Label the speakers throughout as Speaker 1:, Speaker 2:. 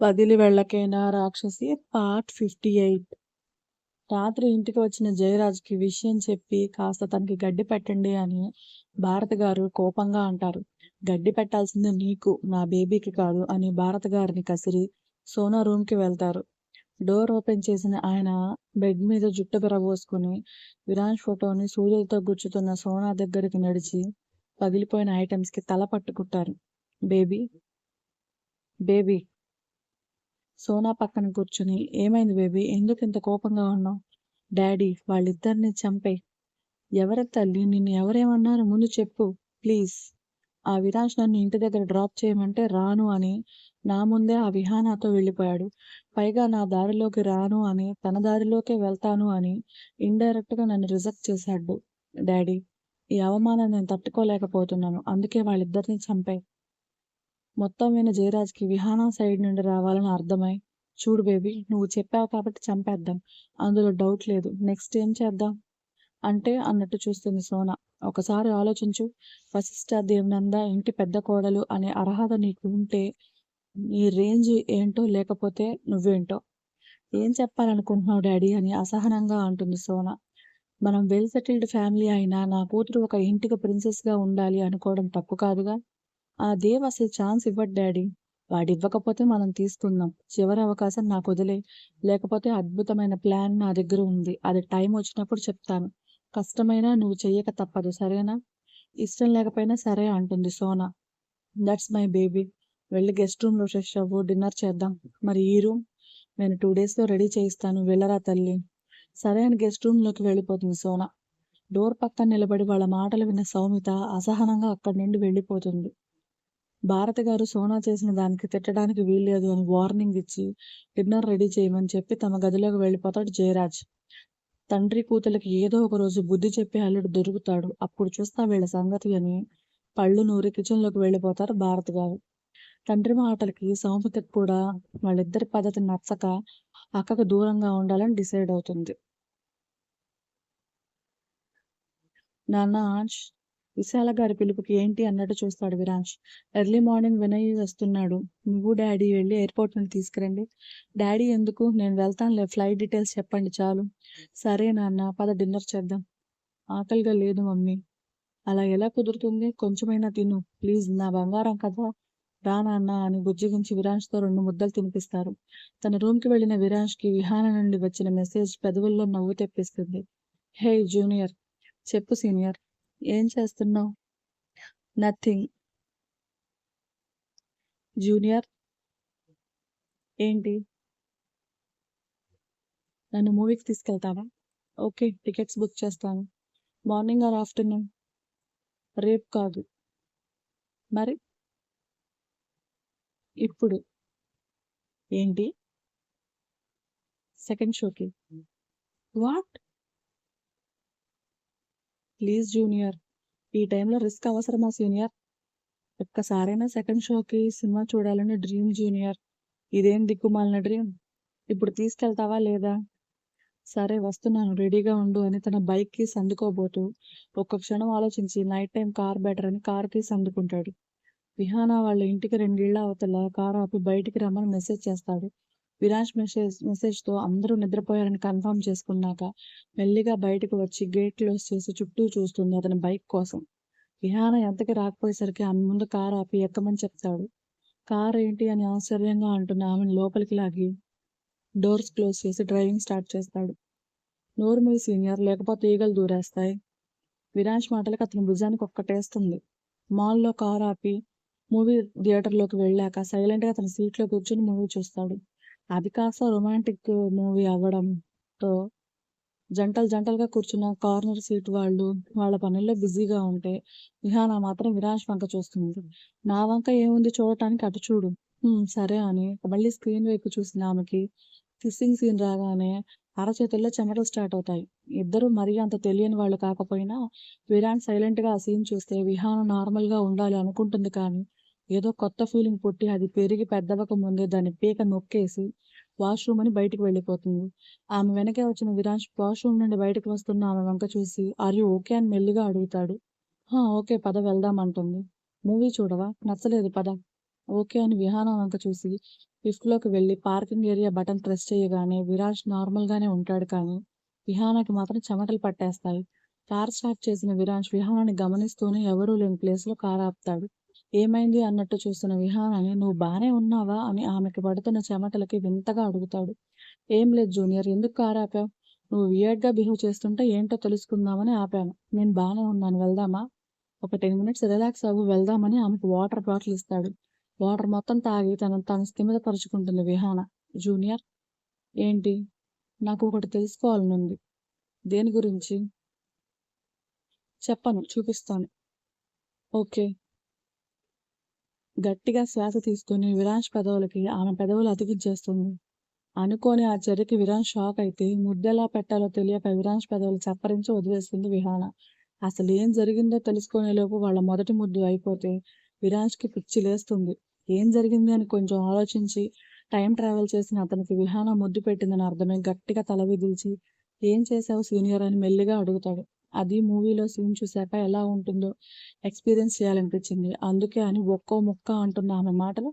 Speaker 1: వదిలి వెళ్ళకేనా రాక్షసి part fifty eight. రాత్రి ఇంటికి వచ్చిన జయరాజ్కి విషయం చెప్పి కాస్త తనకి గడ్డి పెట్టండి అని భారత గారు కోపంగా అంటారు. గడ్డి పెట్టాల్సింది నీకు నా బేబీకి కాదు అని భారత గారిని కసిరి సోనా రూమ్కి వెళ్తారు. డోర్ ఓపెన్ చేసిన ఆయన బెడ్ మీద జుట్టు పెరబోసుకుని విరాజ్ ఫోటోని సూర్యులతో గుచ్చుతున్న సోనా దగ్గరికి నడిచి పగిలిపోయిన ఐటమ్స్కి తల పట్టుకుంటారు. బేబీ బేబీ సోనా పక్కన కూర్చుని ఏమైంది బేబీ? ఎందుకు ఇంత కోపంగా ఉన్నావు? డాడీ వాళ్ళిద్దరిని చంపే. ఎవరి తల్లి నిన్ను ఎవరేమన్నారు? ముందు చెప్పు ప్లీజ్. ఆ విరాజ్ నన్ను ఇంటి దగ్గర డ్రాప్ చేయమంటే రాను అని నా ముందే ఆ విహానాతో వెళ్ళిపోయాడు. పైగా నా దారిలోకి రాను అని తన దారిలోకే వెళ్తాను అని ఇండైరెక్ట్గా నన్ను రిజెక్ట్ చేశాడు డాడీ. ఈ అవమానం నేను తట్టుకోలేకపోతున్నాను. అందుకే వాళ్ళిద్దరిని చంపాయి మొత్తం విన జయరాజ్కి విహానా సైడ్ నుండి రావాలని అర్థమై చూడు బేబీ నువ్వు చెప్పావు కాబట్టి చంపేద్దాం. అందులో డౌట్ లేదు. నెక్స్ట్ ఏం చేద్దాం? అంటే అన్నట్టు చూస్తుంది సోన. ఒకసారి ఆలోచించు. వశిష్ఠ దేవనంద ఇంటి పెద్ద కోడలు అనే అర్హత నీకు ఉంటే నీ రేంజ్ ఏంటో లేకపోతే నువ్వేంటో? ఏం చెప్పాలనుకుంటున్నావు డాడీ? అని అసహనంగా అంటుంది సోన. మనం వెల్ సెటిల్డ్ ఫ్యామిలీ అయినా నా కూతురు ఒక ఇంటికి ప్రిన్సెస్గా ఉండాలి అనుకోవడం తప్పు కాదుగా? ఆ దేవ్ అసలు ఛాన్స్ ఇవ్వడు డాడీ. వాడు ఇవ్వకపోతే మనం తీసుకుందాం. చివరి అవకాశం నాకు వదిలే. లేకపోతే అద్భుతమైన ప్లాన్ నా దగ్గర ఉంది. అది టైం వచ్చినప్పుడు చెప్తాను. కష్టమైనా నువ్వు చెయ్యక తప్పదు సరేనా? ఇష్టం లేకపోయినా సరే అంటుంది సోనా. దట్స్ మై బేబీ వెళ్ళి గెస్ట్ రూమ్లో ఫ్రెష్ అవ్వు. డిన్నర్ చేద్దాం. మరి ఈ రూమ్ నేను టూ డేస్లో రెడీ చేయిస్తాను. వెళ్ళరా తల్లి? సరే అని గెస్ట్ రూమ్లోకి వెళ్ళిపోతుంది సోనా. డోర్ పక్కన నిలబడి వాళ్ళ మాటలు విన్న సౌమిత అసహనంగా అక్కడి నుండి వెళ్ళిపోతుంది. భారత గారు సోనా చేసిన దానికి తిట్టడానికి వీల్లేదు అని వార్నింగ్ ఇచ్చి డిన్నర్ రెడీ చేయమని చెప్పి తమ గదిలోకి వెళ్ళిపోతాడు జయరాజ్. తండ్రి కూతులకి ఏదో ఒక రోజు బుద్ధి చెప్పి అల్లుడు దొరుకుతాడు. అప్పుడు చూస్తా వీళ్ళ సంగతి అని పళ్ళు నూరి కిచెన్లోకి వెళ్ళిపోతారు భారత్ గారు. తండ్రి మాటలకి సౌమితకు కూడా వాళ్ళిద్దరి పద్ధతి నచ్చక అక్కకు దూరంగా ఉండాలని డిసైడ్ అవుతుంది. నాన్న విశాల గారి పిలుపుకి ఏంటి అన్నట్టు చూస్తాడు విరాజ్. ఎర్లీ మార్నింగ్ వినయ్ వస్తున్నాడు. నువ్వు డాడీ వెళ్ళి ఎయిర్పోర్ట్ నుండి తీసుకురండి. డాడీ ఎందుకు? నేను వెళ్తానులే ఫ్లైట్ డీటెయిల్స్ చెప్పండి చాలు. సరే నాన్న పద డిన్నర్ చేద్దాం. ఆకలిగా లేదు మమ్మీ. అలా ఎలా కుదురుతుంది? కొంచెమైనా తిను. ప్లీజ్ నా బంగారం కదా రా నాన్న అని బుజ్జిగించి విరాజ్తో రెండు ముద్దలు తినిపిస్తారు. తన రూమ్కి వెళ్ళిన విరాజ్కి విహాన నుండి వచ్చిన మెసేజ్ పెదవుల్లో నవ్వు తెప్పిస్తుంది. హే జూనియర్ చెప్పు సీనియర్. ఏం చేస్తున్నావు? నథింగ్ జూనియర్ ఏంటి? నన్ను మూవీకి తీసుకెళ్తావా? ఓకే టికెట్స్ బుక్ చేస్తాను. మార్నింగ్ ఆర్ ఆఫ్టర్నూన్ రేపు కాదు. మరి? ఇప్పుడు. ఏంటి? సెకండ్ షోకి వాట్ ప్లీజ్ జూనియర్. ఈ టైంలో రిస్క్ అవసరమా సీనియర్? ఒక్కసారైనా సెకండ్ షోకి సినిమా చూడాలని డ్రీమ్ జూనియర్. ఇదేం దిక్కుమాలిన డ్రీమ్? ఇప్పుడు తీసుకెళ్తావా లేదా? సరే వస్తున్నాను. రెడీగా ఉండు అని తన బైక్కి సందుకోబోతూ ఒక్క క్షణం ఆలోచించి నైట్ టైం కార్ బెటర్ అని కార్కి సందుకుంటాడు. విహానా వాళ్ళ ఇంటికి రెండేళ్ళ అవతల కారు ఆపి బయటికి రమ్మని మెసేజ్ చేస్తాడు. విరాజ్ మెసేజ్ మెసేజ్తో అందరూ నిద్రపోయారని కన్ఫర్మ్ చేసుకున్నాక మెల్లిగా బయటకు వచ్చి గేట్ క్లోజ్ చేసి చుట్టూ చూస్తుంది అతని బైక్ కోసం. విహాన ఎంతకి రాకపోయేసరికి ఆమె ముందు కారు ఆపి ఎక్కమని చెప్తాడు. కార్ ఏంటి అని ఆశ్చర్యంగా అంటున్న ఆమెను లోపలికి లాగి డోర్స్ క్లోజ్ చేసి డ్రైవింగ్ స్టార్ట్ చేస్తాడు. నోరు మీ సీనియర్ లేకపోతే ఈగలు దూరేస్తాయి. విరాజ్ మాటలకు అతని భుజానికి ఒక్కటేస్తుంది. మాల్లో కారు ఆపి మూవీ థియేటర్లోకి వెళ్ళాక సైలెంట్గా తన సీట్లో కూర్చొని మూవీ చూస్తాడు. అది కాస్త రొమాంటిక్ మూవీ అవ్వడంతో జంటలు జంటలుగా కూర్చున్న కార్నర్ సీట్ వాళ్ళు వాళ్ళ పనుల్లో బిజీగా ఉంటే విహాన మాత్రం విరాజ్ వంక చూస్తుంది. నా వంక ఏముంది చూడటానికి అటు చూడు. సరే అని మళ్ళీ స్క్రీన్ వైపు చూసిన ఆమెకి కిస్సింగ్ సీన్ రాగానే అరచేతుల్లో చెమటలు స్టార్ట్ అవుతాయి. ఇద్దరు మరీ అంత తెలియని వాళ్ళు కాకపోయినా విరాన్ సైలెంట్గా ఆ సీన్ చూస్తే విహాన నార్మల్గా ఉండాలి అనుకుంటుంది కానీ ఏదో కొత్త ఫీలింగ్ పుట్టి అది పెరిగి పెద్దవక ముందే దాని పీక నొక్కేసి వాష్రూమ్ అని బయటకు వెళ్ళిపోతుంది. ఆమె వెనకే వచ్చిన విరాజ్ వాష్రూమ్ నుండి బయటకు వస్తున్న ఆమె వంక చూసి ఆర్ యూ ఓకే అని మెల్లిగా అడుగుతాడు. ఓకే పద వెళ్దాం అంటుంది. మూవీ చూడవా? నచ్చలేదు పద. ఓకే అని విహాన వంక చూసి లిఫ్ట్‌లోకి వెళ్ళి పార్కింగ్ ఏరియా బటన్ ప్రెస్ చేయగానే విరాజ్ నార్మల్‌గానే ఉంటాడు కానీ, విహానకి మాత్రం చెమటలు పట్టేస్తాయి. కార్ స్టార్ట్ చేసిన విరాజ్ విహానాన్ని గమనిస్తూనే ఎవరూ లేని ప్లేస్‌లో కారు ఆపుతాడు. ఏమైంది అన్నట్టు చూస్తున్న విహానాన్ని నువ్వు బానే ఉన్నావా అని ఆమెకి పడుతున్న చెమటలకి వింతగా అడుగుతాడు. ఏం లేదు జూనియర్ ఎందుకు కారు ఆపావు? నువ్వు వియర్డ్‌గా బిహేవ్ చేస్తుంటే ఏంటో తెలుసుకుందామని ఆపాను. నేను బాగానే ఉన్నాను వెళ్దామా? ఒక 10 మినిట్స్ రిలాక్స్ అవ్వు వెళ్దామని ఆమెకు వాటర్ బాటిల్ ఇస్తాడు. వాటర్ మొత్తం తాగి తన తాను స్థిమితపరుచుకుంటుంది విహాన. జూనియర్ ఏంటి? నాకు ఒకటి తెలుసుకోవాలనుంది. దేని గురించి? చెప్పను చూపిస్తాను. ఓకే. గట్టిగా శ్వాస తీసుకుని విరాజ్ పెదవులకి ఆమె పెదవులు అతికించేస్తుంది. అనుకోని ఆ చర్యకి విరాజ్ షాక్ అయితే ముద్దెలా పెట్టాలో తెలియక విరాజ్ పెదవులు చప్పరించి వదిలేస్తుంది విహాన. అసలు ఏం జరిగిందో తెలుసుకునేలోపు వాళ్ళ మొదటి ముద్దు అయిపోతే విరాజ్‌కి పిచ్చి లేస్తుంది. ఏం జరిగింది అని కొంచెం ఆలోచించి టైం ట్రావెల్ చేసిన అతనికి విహాన ముద్దు పెట్టిందని అర్థమై గట్టిగా తల విదిల్చి ఏం చేశావు సీనియర్ అని మెల్లిగా అడుగుతాడు. అది మూవీలో సీన్ చూశాక ఎలా ఉంటుందో ఎక్స్‌పీరియన్స్ చేయాలనిపించింది. అందుకే అని ఒక్కో ముక్క అంటున్న ఆమె మాటలు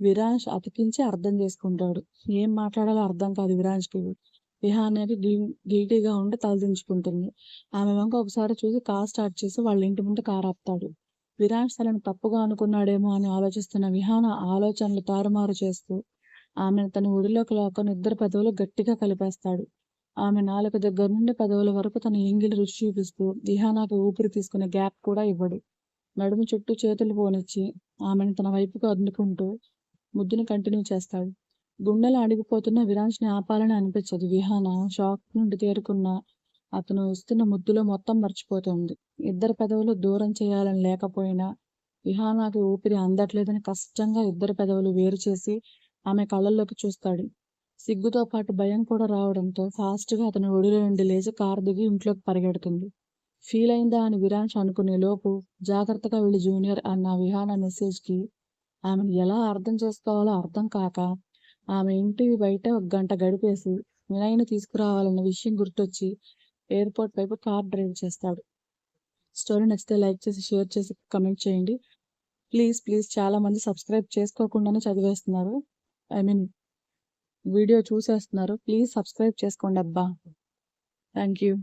Speaker 1: విరాజ్ అతికించి అర్థం చేసుకుంటాడు. ఏం మాట్లాడాలో అర్థం కాదు విరాజ్‌కి. అనేది గి గిల్టీగా ఉండి తలదించుకుంటుంది. ఆమె వంక ఒకసారి చూసి కారు స్టార్ట్ చేసి వాళ్ళ ఇంటి ముందు కారు ఆపుతాడు. విరాజ్ తనను తప్పుగా అనుకున్నాడేమో అని ఆలోచిస్తున్న విహాన ఆలోచనలు తారుమారు చేస్తూ ఆమెను తన ఒడిలోకి లాక్కొని ఇద్దరు పెదవులు గట్టిగా కలిపేస్తాడు. ఆమె నాలుక దగ్గర నుండి పెదవుల వరకు తన ఎంగిలి రుచి చూపిస్తూ విహానకి ఊపిరి తీసుకునే గ్యాప్ కూడా ఇవ్వడు. నడుము చుట్టూ చేతులు పోనిచ్చి ఆమెను తన వైపుకు అందుకుంటూ ముద్దుని కంటిన్యూ చేస్తాడు. గుండెలు అడిగిపోతున్న విరాంజ్ని ఆపాలని అనిపించదు విహాన షాక్ నుండి తేరుకున్న అతను ఇస్తున్న ముద్దులో మొత్తం మర్చిపోతుంది. ఇద్దరు పెదవులు దూరం చేయాలని లేకపోయినా విహానాకి ఊపిరి అందట్లేదని కష్టంగా ఇద్దరు పెదవులు వేరు చేసి ఆమె కళ్ళల్లోకి చూస్తాడు. సిగ్గుతో పాటు భయం కూడా రావడంతో ఫాస్ట్‌గా అతని ఒడిలో నుండి లేచి కారు దిగి ఇంట్లోకి పరిగెడుతుంది. ఫీల్ అయిందా అని విరాజ్ అనుకునే లోపు జాగ్రత్తగా వెళ్ళి జూనియర్ అన్న విహాన మెసేజ్‌కి ఆమెను ఎలా అర్థం చేసుకోవాలో అర్థం కాక ఆమె ఇంటి బయట ఒక గంట గడిపేసి వినయ్‌ని తీసుకురావాలన్న విషయం గుర్తొచ్చి ఎయిర్‌పోర్ట్ వైపు కార్ డ్రైవ్ చేస్తాడు. స్టోరీ నచ్చితే లైక్ చేసి, షేర్ చేసి, కమెంట్ చేయండి. ప్లీజ్, ప్లీజ్ చాలామంది సబ్స్క్రైబ్ చేసుకోకుండానే చదివేస్తున్నారు. ఐ మీన్ వీడియో చూసేస్తున్నారు. ప్లీజ్ సబ్స్క్రైబ్ చేసుకోండి అబ్బా థ్యాంక్ యూ.